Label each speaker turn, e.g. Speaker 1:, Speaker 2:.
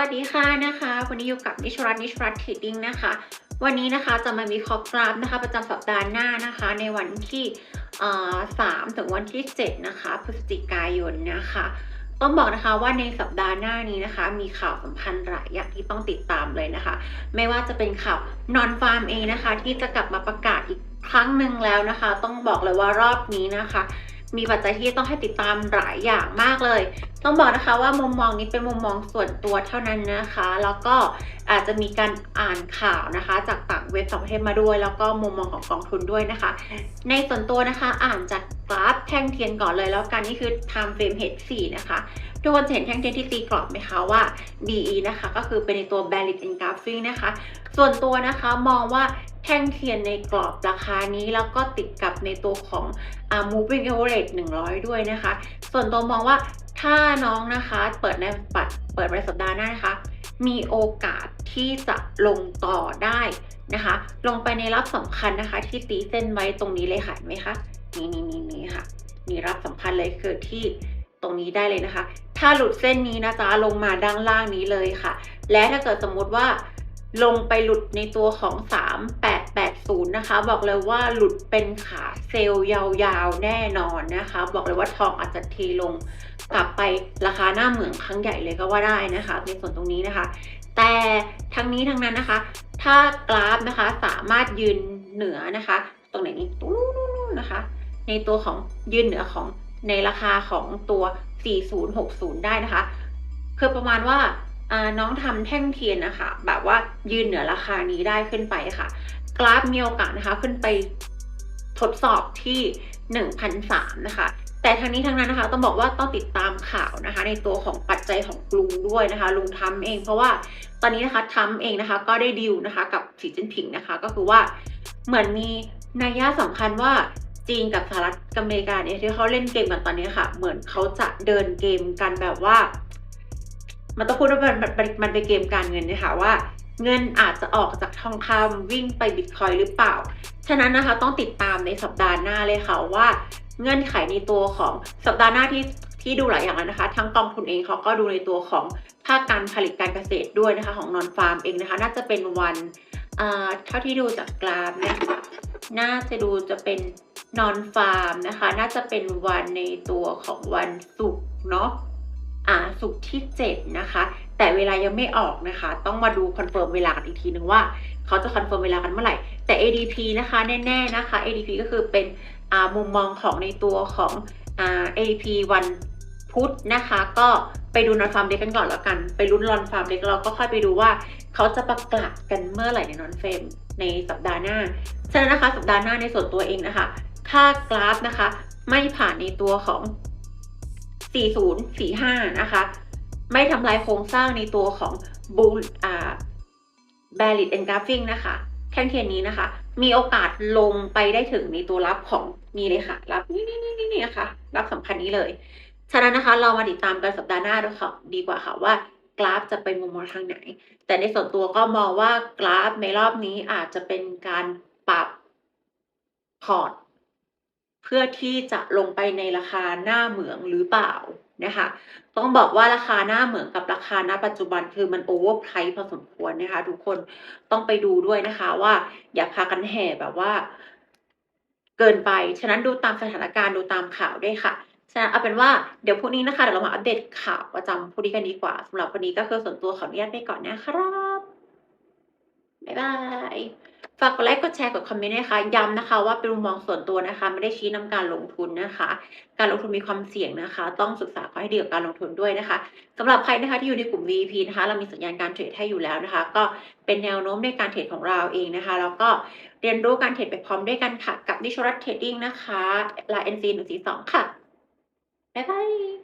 Speaker 1: วัสดีค่ะนะคะ วันนี้อยู่กับนิชรัตน์นิชรัตน์เทรดดิ้งนะคะ วันนี้นะคะจะมามีคอร์สกราฟนะคะ ประจำสัปดาห์หน้านะคะ ในวันที่เอ่อ3ถึงวันที่7นะคะพฤศจิกายนนะคะ ต้องบอกนะคะว่าในสัปดาห์หน้านี้นะคะ มีข่าวสำคัญหลายอย่างที่ต้องติดตามเลยนะคะ ไม่ว่าจะเป็นข่าวนอนฟาร์มเองนะคะ ที่จะกลับมาประกาศอีกครั้งหนึ่งแล้วนะคะ ต้องบอกเลยว่ารอบนี้นะคะ มีปัจจัยที่ต้องให้ติดตามหลายอย่างมากเลย ต้องบอกนะคะว่ามุมมองนี้เป็นมุมมองส่วนตัวเท่านั้นนะคะ แล้วก็อาจจะมีการอ่านข่าวนะคะ จากต่างเว็บต่างประเทศมาด้วย แล้วก็มุมมองของกองทุนด้วยนะคะ ในส่วนตัวนะคะอ่านจากกราฟแท่งเทียนก่อนเลย แล้วกันนี่คือ time frame H4 นะคะทุกคนเห็นแท่งเทียนที่ตีกรอบไหมคะว่า BE นะคะ ก็คือเป็นในตัว Bearish Engulfing นะคะ ส่วนตัวนะคะมองว่า แท่งเทียนในกรอบราคานี้แล้วก็ติดกับในตัวของ moving average 100 ด้วยนะคะ ส่วนตัวมองว่าถ้าน้องนะคะเปิดในปัดเปิดในสัปดาห์หน้านะคะ มีโอกาสที่จะลงต่อได้นะคะ ลงไปในรับสำคัญนะคะ ที่ตีเส้นไว้ตรงนี้เลยค่ะเห็นไหมคะนี่นี่นี่นี่ค่ะนี่รับสำคัญเลยคือที่ตรงนี้ได้เลยนะคะ ถ้าหลุดเส้นนี้นะจ๊ะลงมาด้านล่างนี้เลยค่ะ และถ้าเกิดสมมติว่า ลงไปหลุดในตัวของ 3880 นะคะ บอกเลยว่าหลุดเป็นขาเซลล์ยาวๆ แน่นอนนะคะ บอกเลยว่าทองอาจจะเทลงกลับไปราคาหน้าเหมืองครั้งใหญ่เลยก็ว่าได้นะคะ ในส่วนตรงนี้นะคะ แต่ทั้งนี้ทั้งนั้นนะคะ ถ้ากราฟนะคะสามารถยืนเหนือนะคะ ตรงไหนนี่ตู้นนะคะ ในตัวของยืนเหนือของในราคาของตัว 4060 ได้นะคะ คือประมาณว่า น้องทำแท่งเทียนนะคะ แบบว่ายืนเหนือราคานี้ได้ขึ้นไปค่ะ กราฟมีโอกาสนะคะขึ้นไปทดสอบที่1,003นะคะ แต่ทั้งนี้ทั้งนั้นนะคะ ต้องบอกว่าต้องติดตามข่าวนะคะ ในตัวของปัจจัยของลุงด้วยนะคะ ลุงทำเองเพราะว่าตอนนี้นะคะทำเองนะคะ ก็ได้ดีลนะคะ กับสีจิ้นผิงนะคะ ก็คือว่าเหมือนมีนัยยะสำคัญว่าจีนกับสหรัฐอเมริกาเนี่ยที่เขาเล่นเกมกันตอนนี้ค่ะ เหมือนเขาจะเดินเกมกันแบบว่า มันต้องพูดว่ามันมันมันเป็นเกมการเงินนะคะว่า เงินอาจจะออกจากทองคำวิ่งไปบิตคอยหรือเปล่า ฉะนั้นนะคะต้องติดตามในสัปดาห์หน้าเลยค่ะว่าเงื่อนไขในตัวของสัปดาห์หน้าที่ที่ดูหลายอย่างแล้วนะคะ ทั้งกองทุนเองเขาก็ดูในตัวของภาคการผลิตการเกษตรด้วยนะคะของนอนฟาร์มเองนะคะ น่าจะเป็นวันอ่าเท่าที่ดูจากกราฟเนี่ยค่ะน่าจะดูจะเป็นนอนฟาร์มนะคะ น่าจะเป็นวันในตัวของวันศุกร์เนาะ อ่าศุกที่ 7 นะคะ แต่เวลายังไม่ออกนะคะ ต้องมาดูคอนเฟิร์มเวลากันอีกทีนึงว่า เขาจะคอนเฟิร์มเวลากันเมื่อไหร่ แต่ ADP นะคะแน่ๆนะคะ ADP ก็คือเป็นอ่ามุมมองของในตัวของอ่า ADP วันพุธนะคะ ก็ไปดูนอนฟาร์มเด็กกันก่อนแล้วกัน ไปลุ้นรอนฟาร์มเด็กเราก็ค่อยไปดูว่า เขาจะประกาศกันเมื่อไหร่ในนอนเฟรมในสัปดาห์หน้าฉะนั้นนะคะสัปดาห์หน้าในส่วนตัวเองนะคะ ถ้ากราฟนะคะ ไม่ผ่านในตัวของ 4045 นะคะ ไม่ทำลายโครงสร้างในตัวของ bull อ่า bearish engulfing นะคะ แท่งเทียนนี้นะคะ มีโอกาสลงไปได้ถึงในตัวรับของนี่เลยค่ะ รับนี่นี่นี่นี่นะคะ รับสำคัญนี้เลย ฉะนั้นนะคะเรามาติดตามกันสัปดาห์หน้าด้วยค่ะดีกว่าค่ะว่ากราฟจะไปมุมมองทางไหน แต่ในส่วนตัวก็มองว่ากราฟในรอบนี้อาจจะเป็นการปรับพอร์ต เพื่อที่จะลงไปในราคาหน้าเหมืองหรือเปล่านะคะต้องบอกว่าราคาหน้าเหมืองกับราคาณปัจจุบันคือมันโอเวอร์ไพรส์พอสมควรนะคะ ทุกคนต้องไปดูด้วยนะคะว่าอย่าพากันแห่แบบว่า เกินไป ฉะนั้นดูตามสถานการณ์ดูตามข่าวด้วยค่ะฉะนั้นเอาเป็นว่าเดี๋ยวพรุ่งนี้นะคะเดี๋ยวเรามาอัปเดตข่าวประจำพรุ่งนี้กันดีกว่าสำหรับวันนี้ก็คือส่วนตัวขออนุญาตไปก่อนนะครับบ๊ายบาย ฝากกดไลค์กดแชร์กดคอมเมนต์นะคะย้ำนะคะว่าเป็นมุมมองส่วนตัวนะคะ ไม่ได้ชี้นำการลงทุนนะคะ การลงทุนมีความเสี่ยงนะคะ ต้องศึกษาข้อให้ดีกับการลงทุนด้วยนะคะสำหรับใครนะคะที่อยู่ในกลุ่ม VP นะคะ เรามีสัญญาณการเทรดให้อยู่แล้วนะคะ ก็เป็นแนวโน้มในการเทรดของเราเองนะคะ แล้วก็เรียนรู้การเทรดไปพร้อมด้วยกันค่ะ กับนิชรัตเทรดดิ้งนะคะลา NC 142ค่ะบ๊ายบาย